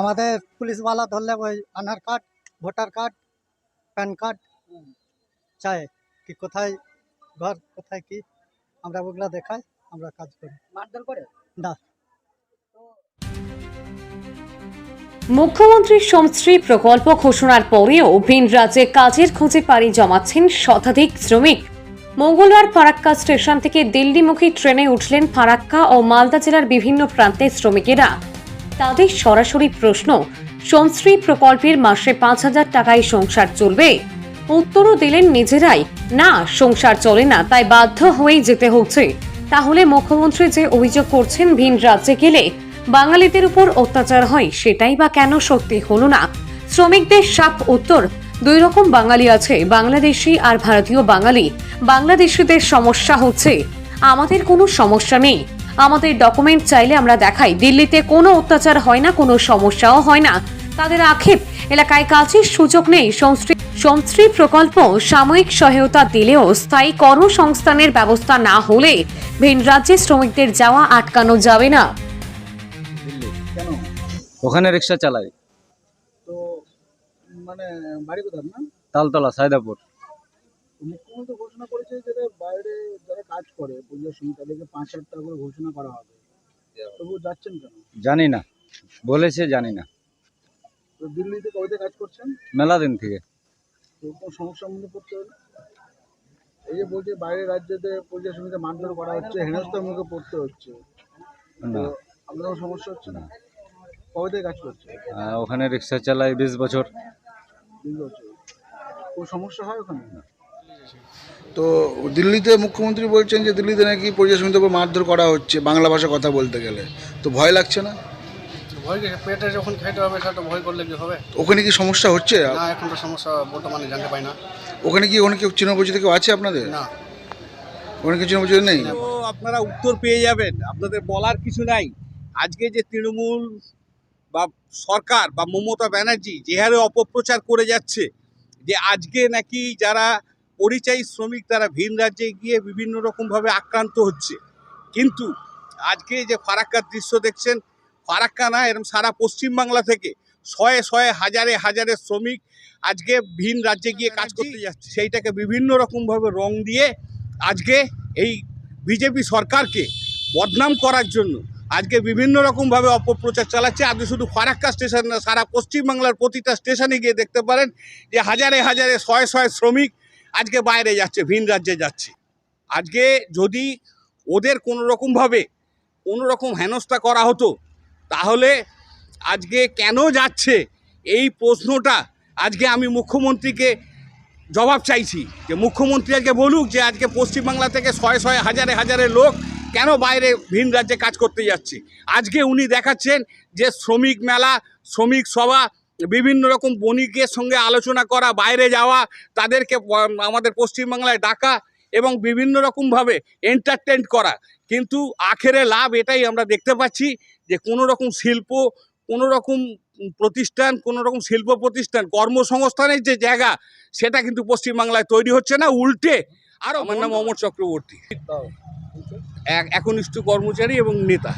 আমাদের পুলিশওয়ালা ধরলে ওই Aadhaar card voter card PAN card চায় কি কোথায় ঘর কোথায় কি আমরা ওগুলো দেখাই আমরা কাজ করি। মারধর করে? না। মুখ্যমন্ত্রীর শ্রমশ্রী প্রকল্প ঘোষণার পরেও ভিন রাজ্যে কাজের খোঁজে পাড়ি জমাচ্ছেন শতাধিক শ্রমিক। মঙ্গলবার ফারাক্কা স্টেশন থেকে দিল্লিমুখী ট্রেনে উঠলেন ফারাক্কা ও মালদা জেলার বিভিন্ন প্রান্তের শ্রমিকেরা। তাদের সরাসরি প্রশ্ন শ্রমশ্রী প্রকল্পের মাসে পাঁচ হাজার টাকায় সংসার চলবে? উত্তরও দিলেন নিজেরাই, না, সংসার চলে না, তাই বাধ্য হয়েই যেতে হচ্ছে। তাহলে মুখ্যমন্ত্রী যে অভিযোগ করছেন, ভিন রাজ্যে গেলে বাঙালিদের উপর অত্যাচার হয়, সেটাই বা কেন সত্যি হলো না? শ্রমিকদের সাপ উত্তর, দুই রকম বাঙালি আছে, বাংলাদেশি আর ভারতীয় বাঙালি। বাংলাদেশিদের সমস্যা হচ্ছে, আমাদের কোনো সমস্যা নেই। আমাদের ডকুমেন্ট চাইলে আমরা দেখাই। দিল্লিতে কোনো অত্যাচার হয় না কোনো সমস্যাও হয় না। তাদের আক্ষেপ এলাকায় কাজের সুযোগ নেই। সংশ্রী প্রকল্প সাময়িক সহায়তা দিলেও স্থায়ী কর্মসংস্থানের ব্যবস্থা না হলে ভিন রাজ্যে শ্রমিকদের যাওয়া আটকানো যাবে না। ওখানে রিক্সা চালাই। তো মানে বাড়ি কোথায় না তালতলা সায়দাপুর। মুখ্যমন্ত্রী ঘোষণা করেছে যে বাইরে যারা কাজ করে পুজোর সময় তাদেরকে পাঁচ হাজার টাকা করে ঘোষণা করা হবে। তবু যাচ্ছেন কেন? জানি না। বলেছে জানি না। তো দিল্লিতে কবে কাজ করছেন? মেলা দিন থেকে। তো কোনো সমস্যার মধ্যে পড়তে হবে এই যে বলছে বাইরের রাজ্যেতে পুজোর সমিতি মারধর করা হচ্ছে হেনস্থার মুখে পড়তে হচ্ছে। না। আপনার কোনো সমস্যা হচ্ছে না? কবে থেকে কাজ করছে ওখানে রিক্সা চালাই বিশ বছর। বুঝতে পারছ কোনো সমস্যা হয় ওখানে? তো দিল্লিতে মুখ্যমন্ত্রী বলছেন যে দিল্লিতে নাকি পরিযায়ী শ্রমিকদের উপর মারধর করা হচ্ছে বাংলা ভাষা কথা বলতে গেলে। তো ভয় লাগছে না? ভয় পেটে যখন খাইতে হবে সেটা তো ভয় করলে কি হবে? ওখানে কি সমস্যা হচ্ছে? না এখন তো সমস্যা বর্তমানে জানতে পাই না। ওখানে কি ওখানে কেউ চিনপরিচিত কেউ আছে আপনাদের? না। ওখানে কি চিনপরিচিত নেই? আপনারা উত্তর পেয়ে যাবেন আপনাদের বলার কিছু নাই। আজকে যে তৃণমূল বা সরকার বা মমতা ব্যানার্জি যে হারে অপপ্রচার করে যাচ্ছে যে আজকে নাকি যারা পরিযায়ী শ্রমিক তারা ভিন রাজ্যে গিয়ে বিভিন্ন রকমভাবে আক্রান্ত হচ্ছে। কিন্তু আজকে যে ফারাক্কার দৃশ্য দেখছেন ফারাক্কা না এরকম সারা পশ্চিমবাংলা থেকে শয়ে শয়ে হাজারে হাজারে শ্রমিক আজকে ভিন রাজ্যে গিয়ে কাজ করতে যাচ্ছে। সেইটাকে বিভিন্ন রকমভাবে রং দিয়ে আজকে এই বিজেপি সরকারকে বদনাম করার জন্য আজকে বিভিন্ন রকমভাবে অপপ্রচার চালাচ্ছে। আপনি শুধু ফারাক্কা স্টেশন না সারা পশ্চিমবাংলার প্রতিটা স্টেশনে গিয়ে দেখতে পারেন যে হাজারে হাজারে শয়ে শয়ে শ্রমিক আজকে বাইরে যাচ্ছে, ভিন রাজ্যে যাচ্ছে। আজকে যদি ওদের কোনো রকমভাবে কোনো রকম হেনস্থা করা হতো, তাহলে আজকে কেন যাচ্ছে? এই প্রশ্নটা আজকে আমি মুখ্যমন্ত্রীকে জবাব চাইছি যে মুখ্যমন্ত্রী আজকে বলুক যে আজকে পশ্চিমবাংলা থেকে শয়ে শয়ে হাজারে হাজারে লোক কেন বাইরে ভিন রাজ্যে কাজ করতে যাচ্ছে? আজকে উনি দেখাচ্ছেন যে শ্রমিক মেলা, শ্রমিক সভা বিভিন্ন রকম বণিকের সঙ্গে আলোচনা করা বাইরে যাওয়া তাদেরকে আমাদের পশ্চিমবাংলায় ডাকা এবং বিভিন্ন রকমভাবে এন্টারটেন করা। কিন্তু আখেরে লাভ এটাই আমরা দেখতে পাচ্ছি যে কোনো রকম শিল্প কোনো রকম প্রতিষ্ঠান কোনো রকম শিল্প প্রতিষ্ঠান কর্মসংস্থানের যে জায়গা সেটা কিন্তু পশ্চিমবাংলায় তৈরি হচ্ছে না উল্টে। আর আমার নাম অমর চক্রবর্তী। এক একনিষ্ঠ কর্মচারী এবং নেতা।